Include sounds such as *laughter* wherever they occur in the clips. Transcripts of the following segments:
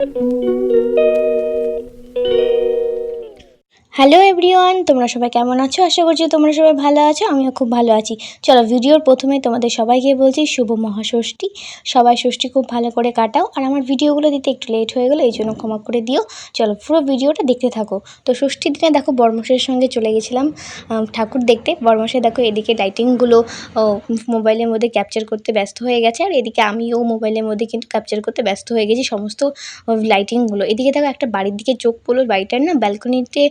Música *laughs* hello everyone তোমরা সবাই কেমন আছো? আশা করছি তোমরা সবাই ভালো আছো, আমিও খুব ভালো আছি। চলো ভিডিওর প্রথমে তোমাদের সবাইকে বলছি, শুভ মহাষষ্ঠী। সবাই ষষ্ঠী খুব ভালো করে কাটাও। আর আমার ভিডিওগুলো দিতে একটু লেট হয়ে গেলো, এই জন্য ক্ষমা করে দিও। চলো, পুরো ভিডিওটা দেখতে থাকো। তো ষষ্ঠীর দিনে দেখো, বর্মশের সঙ্গে চলে গেছিলাম ঠাকুর দেখতে। বর্মশে দেখো, এদিকে লাইটিংগুলো মোবাইলের মধ্যে ক্যাপচার করতে ব্যস্ত হয়ে গেছে। আর এদিকে আমিও মোবাইলের মধ্যে কিন্তু ক্যাপচার করতে ব্যস্ত হয়ে গেছি, সমস্ত লাইটিংগুলো এদিকে দেখো, একটা বাড়ির দিকে চোখ পড়ল, বাড়িটার না ব্যালকনিতে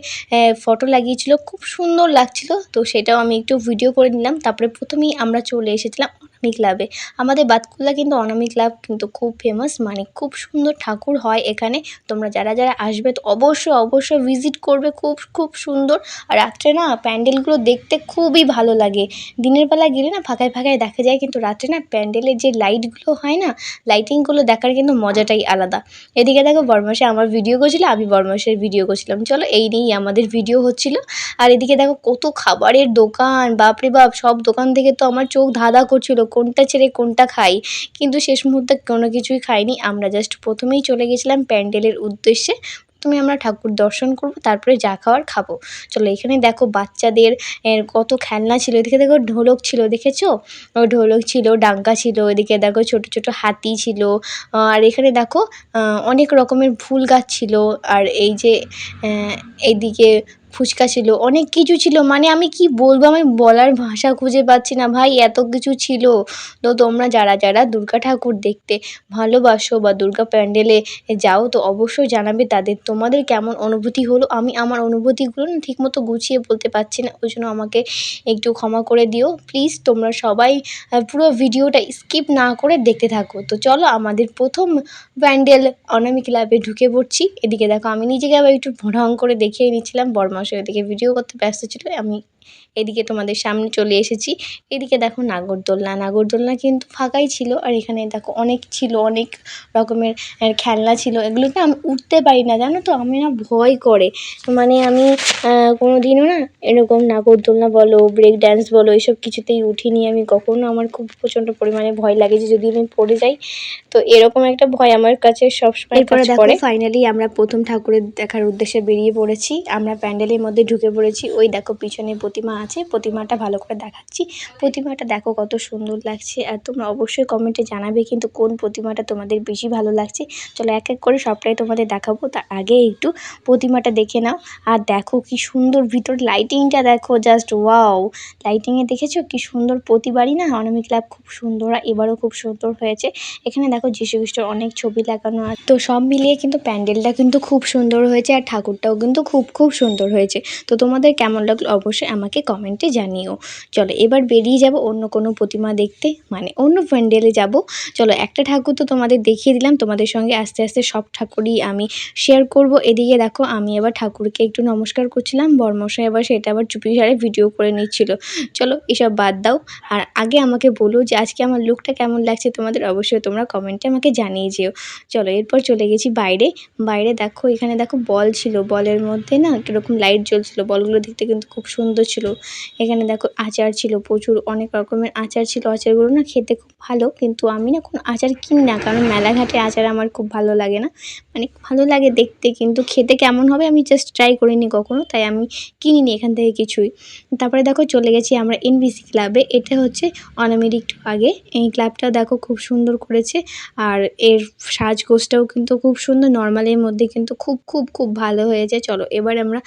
ফটো লাগিয়েছিল, খুব সুন্দর লাগছিল। তো সেটাও আমি একটু ভিডিও করে নিলাম। তারপরে প্রথমেই আমরা চলে এসেছিলাম অনামি ক্লাবে আমাদের বাতকুল্লা কিন্তু অনামি ক্লাব কিন্তু খুব ফেমাস মানে খুব সুন্দর ঠাকুর হয় এখানে। তোমরা যারা যারা আসবে তো অবশ্যই অবশ্যই ভিজিট করবে, খুব খুব সুন্দর। আর রাত্রে না প্যান্ডেলগুলো দেখতে খুবই ভালো লাগে। দিনের বেলা গেলে না ফাঁকায় ফাঁকায় দেখা যায়, কিন্তু রাত্রে না প্যান্ডেলের যে লাইটগুলো হয় না লাইটিংগুলো দেখার কিন্তু মজাটাই আলাদা। এদিকে দেখো বরমাসে আমার ভিডিও করছিল, আমি বরমাসের ভিডিও করছিলাম। চলো এই নিয়েই আমাদের ভিডিও হচ্ছিল। আর এদিকে দেখো কত খাবারের দোকান, বাপরে বাপ, সব দোকান থেকে তো আমার চোখ ধাঁধা করছিল। কোনটা ছেড়ে কোনটা খাই। কিন্তু শেষ মুহূর্তে কোনো কিছুই খাইনি। আমরা জাস্ট প্রথমেই চলে গেছিলাম প্যান্ডেলের উদ্দেশ্যে। প্রথমে আমরা ঠাকুর দর্শন করব, তারপরে যা খাওয়ার খাব। চলো এখানে দেখো বাচ্চাদের কত খেলনা ছিল। এদিকে দেখো ঢোলক ছিল, দেখেছ? ঢোলক ছিল ডাঙ্কা ছিল, এদিকে দেখো ছোট ছোট হাতি ছিল। আর এখানে দেখো অনেক রকমের ফুল গাছ ছিল। আর এই যে এইদিকে ফুচকা ছিল, অনেক কিছু ছিল। মানে আমি কি বলব, আমি বলার ভাষা খুঁজে পাচ্ছি না। ভাই, এত কিছু ছিল। তো তোমরা যারা যারা দুর্গা ঠাকুর দেখতে ভালোবাসো বা দুর্গা প্যান্ডেলে যাও, তো অবশ্যই জানাবে তাদের তোমাদের কেমন অনুভূতি হলো। আমি আমার অনুভূতিগুলো না ঠিকমতো গুছিয়ে বলতে পারছি না, ওই জন্য আমাকে একটু ক্ষমা করে দিও। প্লিজ তোমরা সবাই পুরো ভিডিওটা স্কিপ না করে দেখতে থাকো। তো চলো, আমাদের প্রথম প্যান্ডেল অনামি ক্লাবে ঢুকে পড়ছি। এদিকে দেখো, আমি নিজেকে আবার একটু ঢং করে দেখিয়ে নিচ্ছিলাম বরমাসে ওইদিকে ভিডিও করতে ব্যস্ত ছিল আমি এদিকে তোমাদের সামনে চলে এসেছি। এদিকে দেখো নাগরদোলনা। নাগরদোলনা কিন্তু ফাঁকাই ছিল আর এখানে দেখো অনেক ছিল অনেক রকমের খেলনা ছিল। এগুলোতে আমি উঠতে পারি না জানো তো? আমি না ভয় করে। মানে আমি কোনো দিনও না এরকম নাগরদোলনা বলো ব্রেক ড্যান্স বলো এইসব কিছুতেই উঠিনি আমি। কখনো আমার খুব প্রচণ্ড পরিমাণে ভয় লাগে যে যদি আমি পড়ে যাই তো এরকম একটা ভয় আমার কাছে সবসময় এরপরে দেখো করে। ফাইনালি আমরা প্রথম ঠাকুরের দেখার উদ্দেশ্যে বেরিয়ে পড়েছি। আমরা প্যান্ডেলের মধ্যে ঢুকে পড়েছি। ওই দেখো পিছনে প্রতিমা আছে প্রতিমাটা ভালো করে দেখাচ্ছি। প্রতিমাটা দেখো কত সুন্দর লাগছে। আর তোমরা অবশ্যই কমেন্টে জানাবে কিন্তু কোন প্রতিমাটা তোমাদের বেশি ভালো লাগছে। চলো এক এক করে সবটাই তোমাদের দেখাবো। তার আগে একটু প্রতিমাটা দেখে নাও। আর দেখো কি সুন্দর ভিতর লাইটিংটা দেখো জাস্ট ওয়াও লাইটিংয়ে দেখেছ কি সুন্দর প্রতিবারই না অনামিক ক্লাব খুব সুন্দর আর এবারও খুব সুন্দর হয়েছে। এখানে দেখো যীশু খ্রিস্টর অনেক ছবি লাগানো আর তো সব মিলিয়ে কিন্তু প্যান্ডেলটা কিন্তু খুব সুন্দর হয়েছে আর ঠাকুরটাও কিন্তু খুব খুব সুন্দর হয়েছে। তো তোমাদের কেমন লাগল অবশ্যই আমাকে কমেন্টে জানিও। চলো, এবার বেরিয়ে যাব অন্য কোনো প্রতিমা দেখতে মানে অন্য প্যান্ডেলে যাব। চলো, একটা ঠাকুর তো তোমাদের দেখিয়ে দিলাম, তোমাদের সঙ্গে আস্তে আস্তে সব ঠাকুরই আমি শেয়ার করব। এদিকে দেখো, আমি এবার ঠাকুরকে একটু নমস্কার করছিলাম, বর্মশাই এবার সেটা আবার চুপি সারে ভিডিও করে নিচ্ছিল। চলো, এসব বাদ দাও, আর আগে আমাকে বলো যে আজকে আমার লুকটা কেমন লাগছে তোমাদের, অবশ্যই তোমরা কমেন্টে আমাকে জানিয়ে যেও। চলো, এরপর চলে গেছি বাইরে। বাইরে দেখো, এখানে দেখো বল ছিল, বলের মধ্যে না, কীরকম লাইট জ্বলছিল, বলগুলো দেখতে কিন্তু খুব সুন্দর ছিল। এখানে দেখো আচার ছিল প্রচুর, অনেক রকমের আচার ছিল। আচারগুলো না খেতে খুব ভালো, কিন্তু আমি না কোনো আচার কিনি না, কারণ মেলাঘাটে আচার আমার খুব ভালো লাগে না। মানে ভালো লাগে দেখতে, কিন্তু খেতে কেমন হবে আমি জাস্ট ট্রাই করিনি কখনো, তাই আমি কিনিনি এখান থেকে কিছুই। তারপরে দেখো চলে গেছি আমরা এনবিসি ক্লাবে এটা হচ্ছে অনামির একটু আগে। এই ক্লাবটা দেখো খুব সুন্দর করেছে, আর এর সাজগোজটাও কিন্তু খুব সুন্দর নর্মালের মধ্যে কিন্তু খুব খুব খুব ভালো হয়েছে। চলো এবার আমরা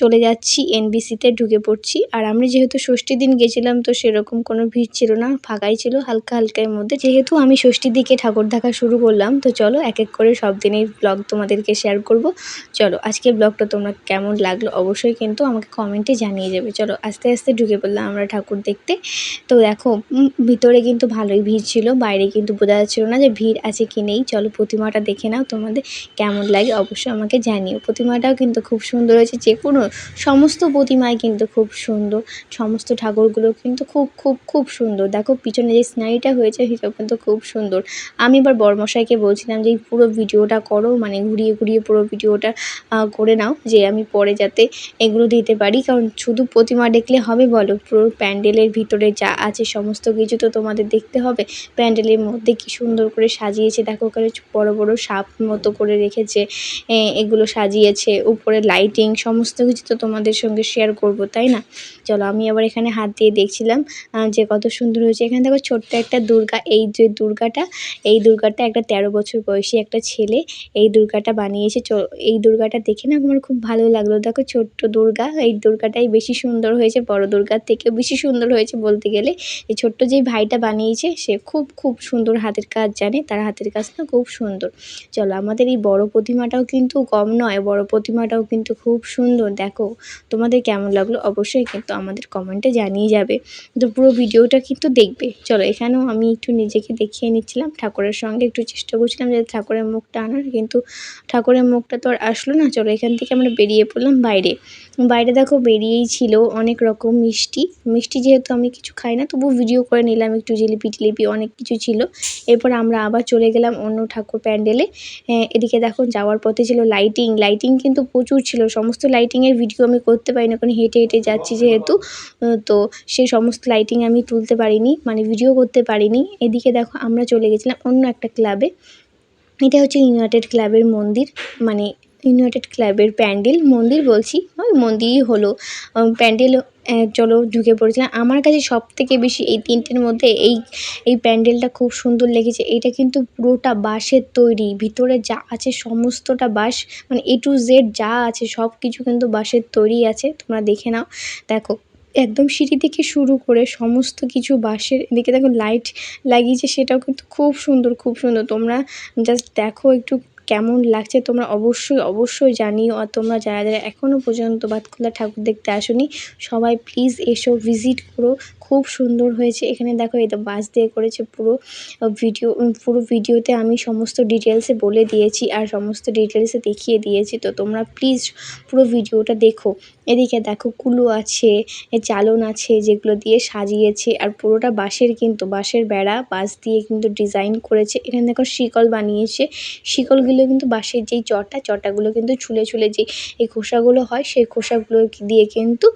চলে যাচ্ছি এনবিসিতে ঢুকে পড়ছি আর আমরা যেহেতু ষষ্ঠীর দিন গেছিলাম, তো সেরকম কোনো ভিড় ছিল না, ফাঁকাই ছিল, হালকা হালকার মধ্যে। যেহেতু আমি ষষ্ঠীর দিকে ঠাকুর দেখা শুরু করলাম, তো চলো এক এক করে সব দিনের ব্লগ তোমাদেরকে শেয়ার করব। চলো আজকে ব্লগটা তোমরা কেমন লাগল অবশ্যই কিন্তু আমাকে কমেন্টে জানিয়ে যাবে। চলো, আস্তে আস্তে ঢুকে পড়লাম আমরা ঠাকুর দেখতে। তো দেখো ভিতরে কিন্তু ভালোই ভিড় ছিল, বাইরে কিন্তু বোঝা যাচ্ছিল না যে ভিড় আছে কি নেই। চলো, প্রতিমাটা দেখে নাও তোমাদের কেমন লাগে, অবশ্যই আমাকে জানিও। প্রতিমাটাও কিন্তু খুব সুন্দর হয়েছে যে কোনো সমস্ত প্রতিমাই কিন্তু খুব সুন্দর। সমস্ত ঠাকুরগুলো কিন্তু খুব খুব খুব সুন্দর। দেখো পিছনে যে সিনারিটা হয়েছে সেটাও কিন্তু খুব সুন্দর। আমি এবার বড়মশাইকে বলছিলাম যে পুরো ভিডিওটা করো মানে ঘুরিয়ে ঘুরিয়ে পুরো ভিডিওটা করে নাও যে, আমি পরে যাতে এগুলো দিতে পারি। কারণ শুধু প্রতিমা দেখলে হবে বলো? পুরো প্যান্ডেলের ভিতরে যা আছে, সমস্ত কিছু তো তোমাদের দেখতে হবে। প্যান্ডেলের মধ্যে কি সুন্দর করে সাজিয়েছে। দেখো ওখানে বড় বড় সাপ মতো করে রেখেছে এগুলো সাজিয়েছে। উপরে লাইটিং সমস্ত কিছু তো তোমাদের সঙ্গে শেয়ার করব, তাই না? চলো, আমি আবার এখানে হাত দিয়ে দেখছিলাম যে কত সুন্দর হয়েছে। এখানে দেখো ছোট্ট একটা দুর্গা, এই যে দুর্গাটা, এই দুর্গাটা একটা তেরো বছর বয়সী একটা ছেলে এই দুর্গাটা বানিয়েছে। এই দুর্গাটা দেখে না আমার খুব ভালো লাগল। দেখো ছোট্ট দুর্গা, এই দুর্গাটাই বেশি সুন্দর হয়েছে, বড় দুর্গার থেকেও বেশি সুন্দর হয়েছে বলতে গেলে। এই ছোট্ট যেই ভাইটা বানিয়েছে, সে খুব খুব সুন্দর হাতের কাজ জানে, তার হাতের কাজ না খুব সুন্দর। চলো, আমাদের এই বড় প্রতিমাটাও কিন্তু কম নয়, বড় প্রতিমাটাও কিন্তু খুব সুন্দর। দেখো, তোমাদের কেমন লাগল? অবশ্যই কিন্তু আমাদের কমেন্টে জানিয়ে যাবে। তো পুরো ভিডিওটা কিন্তু দেখবে। চলো এখানেও আমি একটু নিজেকে দেখিয়ে নিচ্ছিলাম। ঠাকুরের সঙ্গে একটু চেষ্টা করছিলাম যে ঠাকুরের মুখটা আনার কিন্তু ঠাকুরের মুখটা তো আর আসলো না। চলো এখান থেকে আমরা বেরিয়ে পড়লাম বাইরে। বাইরে দেখো বেরিয়েই ছিল অনেক রকম মিষ্টি। মিষ্টি যেহেতু আমি কিছু খাই না তবু ভিডিও করে নিলাম। একটু জিলিপি টিলিপি অনেক কিছু ছিল। এরপর আমরা আবার চলে গেলাম অন্য ঠাকুর প্যান্ডেলে এদিকে দেখো যাওয়ার পথে ছিল লাইটিং লাইটিং কিন্তু প্রচুর ছিল। সমস্ত লাইটিংয়ের ভিডিও আমি করতে পারি না কারণ হেঁটে হেঁটে যাচ্ছি যেহেতু তো সেই সমস্ত লাইটিং আমি তুলতে পারিনি মানে ভিডিও করতে পারিনি। এদিকে দেখো আমরা চলে গেছিলাম অন্য একটা ক্লাবে এটা হচ্ছে ইউনাইটেড ক্লাবের মন্দির মানে ইউনাইটেড ক্লাবের প্যান্ডেল। মন্দির বলছি, ওই মন্দিরই হলো। প্যান্ডেল চলো ঢুকে পড়েছিলাম। আমার কাছে সব থেকে বেশি এই তিনটের মধ্যে এই এই প্যান্ডেলটা খুব সুন্দর লেগেছে। এটা কিন্তু পুরোটা বাঁশের তৈরি। ভিতরে যা আছে সমস্তটা বাঁশ মানে এ টু জেড যা আছে সব কিছু কিন্তু বাঁশের তৈরি আছে। তোমরা দেখে নাও। দেখো, একদম সিঁড়ি থেকে শুরু করে সমস্ত কিছু বাঁশের এদিকে দেখো লাইট লাগিয়েছে, সেটাও কিন্তু খুব সুন্দর খুব সুন্দর। তোমরা জাস্ট দেখো একটু কেমন লাগছে তোমরা অবশ্যই অবশ্যই জানিও। আর তোমরা যারা যারা এখনও পর্যন্ত বাতকুল্লা ঠাকুর দেখতে আসনি, সবাই প্লিজ এসো ভিজিট করো। খুব সুন্দর হয়েছে। এখানে দেখো, এই তো বাস দিয়ে করেছে পুরো ভিডিও পুরো ভিডিওতে আমি সমস্ত ডিটেলসে বলে দিয়েছি আর সমস্ত ডিটেলসে দেখিয়ে দিয়েছি। তো তোমরা প্লিজ পুরো ভিডিওটা দেখো। এদিকে দেখো কুলো আছে চালন আছে যেগুলো দিয়ে সাজিয়েছে আর পুরোটা বাঁশের কিন্তু, বাঁশের বেড়া, বাঁশ দিয়ে কিন্তু ডিজাইন করেছে। এখানে দেখো শিকল বানিয়েছে। শিকলগুলো কিন্তু বাঁশের যেই চটা, চটাগুলো কিন্তু ছুলে ছুলে যে এই খোসাগুলো হয়, সেই খোসাগুলো দিয়ে কিন্তু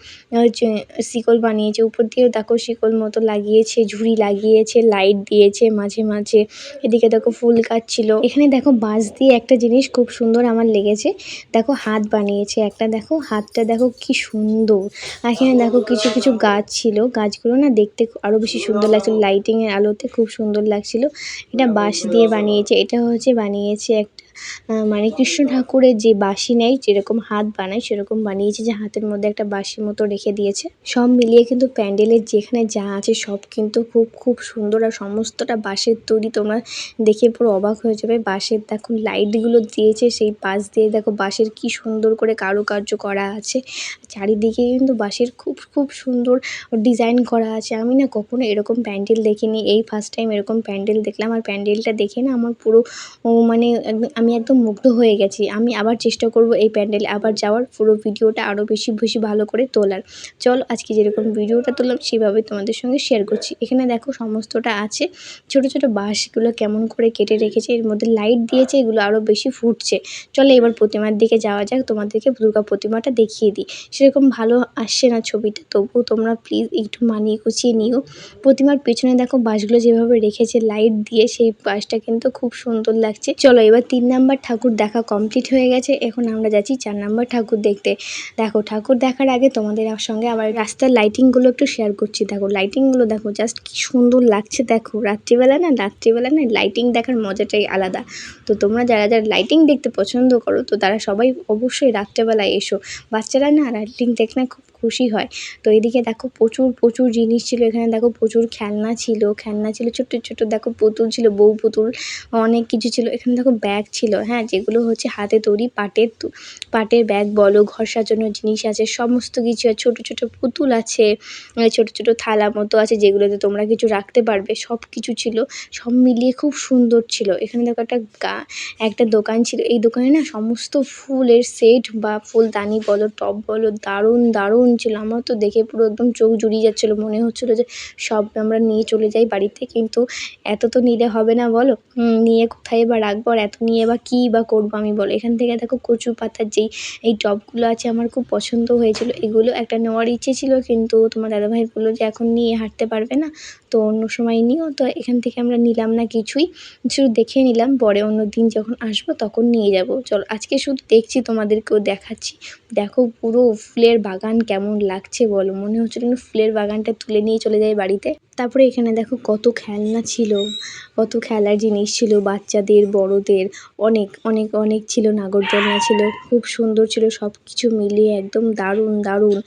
শিকল বানিয়েছে। উপর দিয়েও দেখো শিকল মতো লাগিয়েছে, ঝুড়ি লাগিয়েছে, লাইট দিয়েছে মাঝে মাঝে। এদিকে দেখো ফুল গাছ ছিল এখানে দেখো বাঁশ দিয়ে একটা জিনিস খুব সুন্দর আমার লেগেছে। দেখো হাত বানিয়েছে। একটা দেখো হাতটা দেখো কি সুন্দর। আর এখানে দেখো কিছু কিছু গাছ ছিল। গাছগুলো না দেখতে আরও বেশি সুন্দর লাগছিল। লাইটিং এর আলোতে খুব সুন্দর লাগছিল। এটা বাঁশ দিয়ে বানিয়েছে। এটা হচ্ছে, বানিয়েছে একটা মানে কৃষ্ণ ঠাকুরের যে বাঁশি নেয়, যেরকম হাত বানায়, সেরকম বানিয়েছে যে হাতের মধ্যে একটা বাঁশির মতো রেখে দিয়েছে। সব মিলিয়ে কিন্তু প্যান্ডেলের যেখানে যা আছে সব কিন্তু খুব খুব সুন্দর আর সমস্তটা বাঁশের তৈরি তোমরা দেখে পুরো অবাক হয়ে যাবে। বাঁশের দেখো লাইটগুলো দিয়েছে, সেই পাশ দিয়ে দেখো বাঁশের কি সুন্দর করে কারুকার্য করা আছে। চারিদিকে কিন্তু বাঁশের খুব খুব সুন্দর ডিজাইন করা আছে। আমি না কখনো এরকম প্যান্ডেল দেখিনি। এই ফার্স্ট টাইম এরকম প্যান্ডেল দেখলাম। আর প্যান্ডেলটা দেখে না আমার পুরো মানে একদম আমি একদম মুগ্ধ হয়ে গেছি। আমি আবার চেষ্টা করব এই প্যান্ডেলে আবার যাওয়ার, পুরো ভিডিওটা আরও বেশি বেশি ভালো করে তোলার। চল, আজকে যেরকম ভিডিওটা তুললাম, সেভাবে তোমাদের সঙ্গে শেয়ার করছি। এখানে দেখো সমস্তটা আছে। ছোট ছোট বাঁশগুলো কেমন করে কেটে রেখেছে, এর মধ্যে লাইট দিয়েছে, এগুলো আরও বেশি ফুটছে। চলো, এবার প্রতিমার দিকে যাওয়া যাক, তোমাদেরকে দুর্গা প্রতিমাটা দেখিয়ে দিই। সেরকম ভালো আসছে না ছবিটা, তবুও তোমরা প্লিজ একটু মানিয়ে গুছিয়ে নিও। প্রতিমার পেছনে দেখো বাঁশগুলো যেভাবে রেখেছে লাইট দিয়ে সেই বাঁশটা কিন্তু খুব সুন্দর লাগছে। চলো, এবার তিন নাম্বার ঠাকুর দেখা কমপ্লিট হয়ে গেছে। এখন আমরা যাচ্ছি চার নাম্বার ঠাকুর দেখতে। দেখো, ঠাকুর দেখার আগে তোমাদের সঙ্গে আবার রাস্তার লাইটিংগুলো একটু শেয়ার করছি। দেখো লাইটিংগুলো দেখো জাস্ট কি সুন্দর লাগছে। দেখো, রাত্রিবেলা না রাত্রিবেলা না লাইটিং দেখার মজাটাই আলাদা। তো তোমরা যারা যারা লাইটিং দেখতে পছন্দ করো, তো তারা সবাই অবশ্যই রাত্রেবেলায় এসো। বাচ্চারা না লাইটিং দেখ না, খুব খুশি হয়। তো এদিকে দেখো প্রচুর প্রচুর জিনিস ছিল। এখানে দেখো প্রচুর খেলনা ছিল। খেলনা ছিল, ছোট্ট ছোট্ট দেখো পুতুল ছিল, বউ পুতুল, অনেক কিছু ছিল। এখানে দেখো ব্যাগ ছিল হ্যাঁ যেগুলো হচ্ছে হাতে তৈরি পাটের পাটের ব্যাগ বলো, ঘর সাজানোর জিনিস আছে, সমস্ত কিছু আছে। ছোট ছোট পুতুল আছে ছোট ছোট থালা মতো আছে যেগুলোতে তোমরা কিছু রাখতে পারবে। সব কিছু ছিল, সব মিলিয়ে খুব সুন্দর ছিল। এখানে দেখো একটা গা, একটা দোকান ছিল। এই দোকানে না সমস্ত ফুলের সেট বা ফুলদানি বলো টব বলো, দারুণ দারুণ ছিল আমার তো দেখে পুরো একদম চোখ জুড়িয়ে যাচ্ছিল, মনে হচ্ছিল যে সব আমরা নিয়ে চলে যাই বাড়িতে, কিন্তু এত তো নিলে হবে না বলো? নিয়ে কোথায় বা রাখব আর এত নিয়ে বা কী বা করব আমি বলো? এখান থেকে দেখো কচু পাতার যেই, এই টবগুলো আছে আমার খুব পছন্দ হয়েছিল, এগুলো একটা নেওয়ার ইচ্ছে ছিল, কিন্তু তোমার দাদাভাই বলল যে এখন নিয়ে হাঁটতে পারবে না, তো অন্য সময় নিও, তো এখান থেকে আমরা নিলাম না কিছুই, শুধু দেখে নিলাম, পরে অন্য দিন যখন আসব তখন নিয়ে যাব, চলো আজকে শুধু দেখছি তোমাদেরকেও দেখাচ্ছি, দেখো পুরো ফুলের বাগান কেমন লাগছে বলো? মনে হচ্ছিল যেন ফুলের বাগানটা তুলে নিয়ে চলে যাই বাড়িতে। তারপরে এখানে দেখো কত খেলনা ছিল, কত খেলার জিনিস ছিল বাচ্চাদের, বড়দের, অনেক অনেক অনেক ছিল, নাগরদোলনা ছিল, খুব সুন্দর ছিল সব কিছু মিলিয়ে একদম দারুণ দারুণ।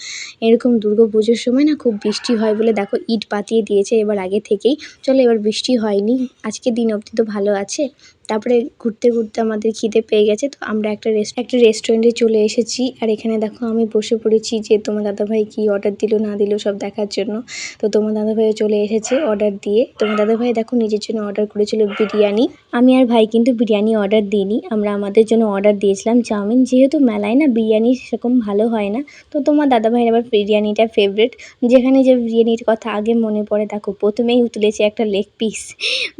এরকম দুর্গা পুজোর সময় না খুব বৃষ্টি হয় বলে দেখো ইট পাতিয়ে দিয়েছে এবার আগে থেকেই। চলো এবার বৃষ্টি হয়নি, আজকে দিন অবধি তো ভালো আছে। তারপরে ঘুরতে ঘুরতে আমাদের খিদে পেয়ে গেছে, তো আমরা একটা রেস্ট একটা রেস্টুরেন্টে চলে এসেছি। আর এখানে দেখো আমি বসে পড়েছি যে তোমার দাদাভাই কি অর্ডার দিল, না দিল সব দেখার জন্য। তো তোমার দাদাভাইও চলে এসেছে অর্ডার দিয়ে। তোমার দাদাভাই দেখো নিজের জন্য অর্ডার করেছিল বিরিয়ানি। আমি আর ভাই কিন্তু বিরিয়ানি অর্ডার দিইনি। আমরা আমাদের জন্য অর্ডার দিয়েছিলাম চাউমিন। যেহেতু মেলায় না বিরিয়ানি সেরকম ভালো হয় না, তো তোমার দাদাভাইয়ের আবার বিরিয়ানিটা ফেভারিট যেখানে যে বিরিয়ানির কথা আগে মনে পড়ে, দেখো প্রথমেই তুলেছে একটা লেগ পিস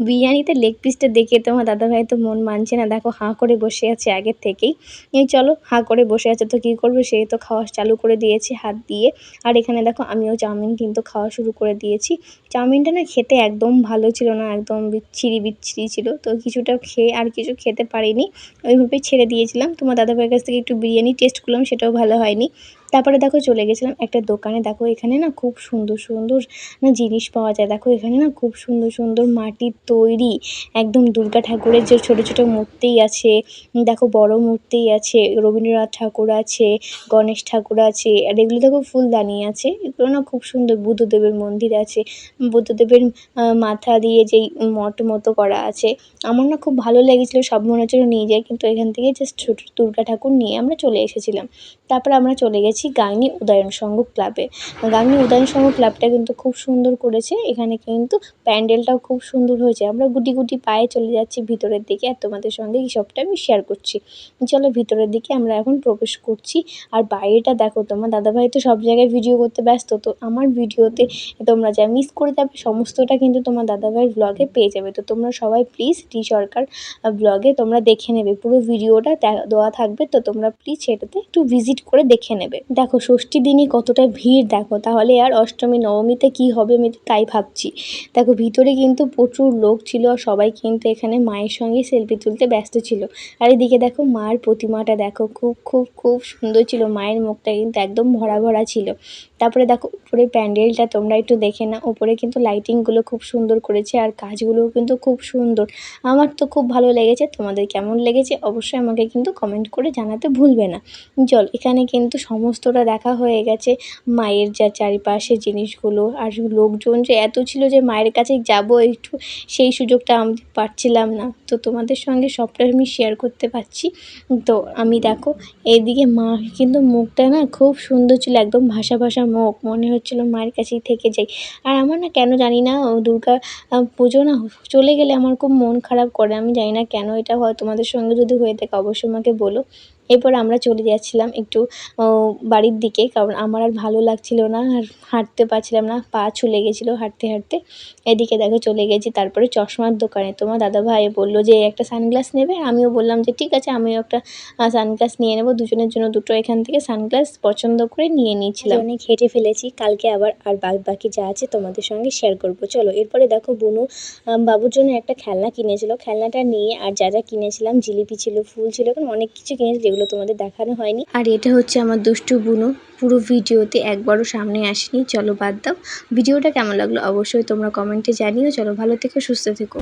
বিরিয়ানিতে লেগ পিসটা দেখে তোমার দাদাভাই তো মন মানছে না। দেখো হাঁ করে বসে আছে আগের থেকেই। এই চলো হাঁ করে বসে আছে। তো কী করবে? সে তো খাওয়া চালু করে দিয়েছে হাত দিয়ে। আর এখানে দেখো আমিও চাউমিন কিন্তু খাওয়া শুরু করে দিয়েছি। চাউমিনটা না খেতে একদম ভালো ছিল না, একদম বিচ্ছিরি বিচ্ছিরি ছিল। তো কিছুটা খেয়ে আর কিছু খেতে পারিনি। ওইভাবেই ছেড়ে দিয়েছিলাম। তোমার দাদাভাইয়ের কাছ থেকে একটু বিরিয়ানি টেস্ট করলাম, সেটাও ভালো হয়নি। তারপরে দেখো চলে গেছিলাম একটা দোকানে। দেখো এখানে না খুব সুন্দর সুন্দর না জিনিস পাওয়া যায়। দেখো এখানে না খুব সুন্দর সুন্দর মাটির তৈরি একদম দুর্গা ঠাকুরের যে ছোট ছোট মূর্তি আছে, দেখো বড় মূর্তি আছে, রবীন্দ্রনাথ ঠাকুর আছে, গণেশ ঠাকুর আছে, আর এগুলো দেখো ফুলদানি আছে। এগুলো না খুব সুন্দর বুদ্ধদেবের মন্দির আছে। বুদ্ধদেবের মাথা দিয়ে যেই মঠ মতো করা আছে। আমার না খুব ভালো লেগেছিলো, সব মনে হচ্ছিল নিয়ে যাই। কিন্তু এখান থেকে জাস্ট ছোট দুর্গা ঠাকুর নিয়ে আমরা চলে এসেছিলাম। তারপরে আমরা চলে গেছি গাংনী উদয়ন সংঘ ক্লাবে গাংনী উদয়ন সংঘ ক্লাবটা কিন্তু খুব সুন্দর করেছে, এখানে কিন্তু প্যান্ডেলটাও খুব সুন্দর হয়েছে। আমরা গুটি গুটি পায়ে চলে যাচ্ছি ভিতরের দিকে আর তোমাদের সঙ্গে এই সবটা আমি শেয়ার করছি। চলো ভিতরের দিকে আমরা এখন প্রবেশ করছি। আর বাইরেটা দেখো, তোমার দাদাভাই তো সব জায়গায় ভিডিও করতে ব্যস্ত, তো আমার ভিডিওতে তোমরা যা মিস করে যাবে সমস্তটা কিন্তু তোমার দাদাভাইয়ের ব্লগে পেয়ে যাবে। তো তোমরা সবাই প্লিজ টি সরকার ব্লগে তোমরা দেখে নেবে, পুরো ভিডিওটা দেওয়া থাকবে, তো তোমরা প্লিজ সেটাতে একটু ভিজিট করে দেখে নেবে। দেখো, ষষ্ঠী দিনই কতটা ভিড় দেখো। তাহলে আর অষ্টমী, নবমীতে কি হবে আমি তাই ভাবছি। দেখো, ভিতরে কিন্তু প্রচুর লোক ছিল আর সবাই কিন্তু এখানে মায়ের সঙ্গে সেলফি তুলতে ব্যস্ত ছিল। আর এদিকে দেখো মায়ের প্রতিমাটা দেখো, খুব খুব খুব সুন্দর ছিল। মায়ের মুখটা কিন্তু একদম ভরা ভরা ছিল। তারপরে দেখো, উপরে প্যান্ডেলটা তোমরা একটু দেখে না উপরে কিন্তু লাইটিংগুলো খুব সুন্দর করেছে আর কাজগুলোও কিন্তু খুব সুন্দর। আমার তো খুব ভালো লেগেছে। তোমাদের কেমন লেগেছে? অবশ্যই আমাকে কিন্তু কমেন্ট করে জানাতে ভুলবে না। চল, এখানে কিন্তু সমস্তটা দেখা হয়ে গেছে। মায়ের যা চারিপাশে জিনিসগুলো আর লোকজন যে এত ছিল যে মায়ের কাছে যাব একটু, সেই সুযোগটা আমি পাচ্ছিলাম না। তো তোমাদের সঙ্গে সবটা আমি শেয়ার করতে পারছি। তো আমি দেখো, এইদিকে মা কিন্তু মুখটা না খুব সুন্দর ছিল, একদম ভাষা ভাষা মুখ, মনে হচ্ছিল মায়ের কাছেই থেকে যাই। আর আমার না কেন জানি না দুর্গা পুজো না চলে গেলে আমার খুব মন খারাপ করে, আমি জানি না কেন এটা হয়, তোমাদের সঙ্গে যদি হয়ে থাকে অবশ্যই আমাকে বলো। এরপর আমরা চলে যাচ্ছিলাম একটু বাড়ির দিকে, কারণ আমার আর ভালো লাগছিল না, আর হাঁটতে পারছিলাম না, পা ছুলে গেছিল হাঁটতে হাঁটতে। এদিকে দেখো চলে গেছি, তারপরে চশমার দোকানে। তোমার দাদাভাই বলল যে, একটা সানগ্লাস নেবে? আমিও বললাম যে, ঠিক আছে, আমিও একটা সানগ্লাস নিয়ে নেব। দুজনের জন্য দুটো এখান থেকে সানগ্লাস পছন্দ করে নিয়ে নিয়েছিলাম। অনেক হেঁটে ফেলেছি, কালকে আবার আর বাদ বাকি যা আছে তোমাদের সঙ্গে শেয়ার করব। চলো, এরপরে দেখো বুনু বাবুর জন্য একটা খেলনা কিনেছিল। খেলনাটা নিয়ে আর যা যা কিনেছিলাম, জিলিপি ছিল, ফুল ছিল অনেক কিছু কিনেছি যেগুলো তোমাদের দেখানো হয়নি। আর এটা হচ্ছে আমার দুষ্টু বুনো। পুরো ভিডিওতে একবারও সামনে আসেনি। চলো বাদ দাও। ভিডিওটা কেমন লাগল অবশ্যই তোমরা কমেন্টে জানিও। চলো ভালো থেকো, সুস্থ থেকো।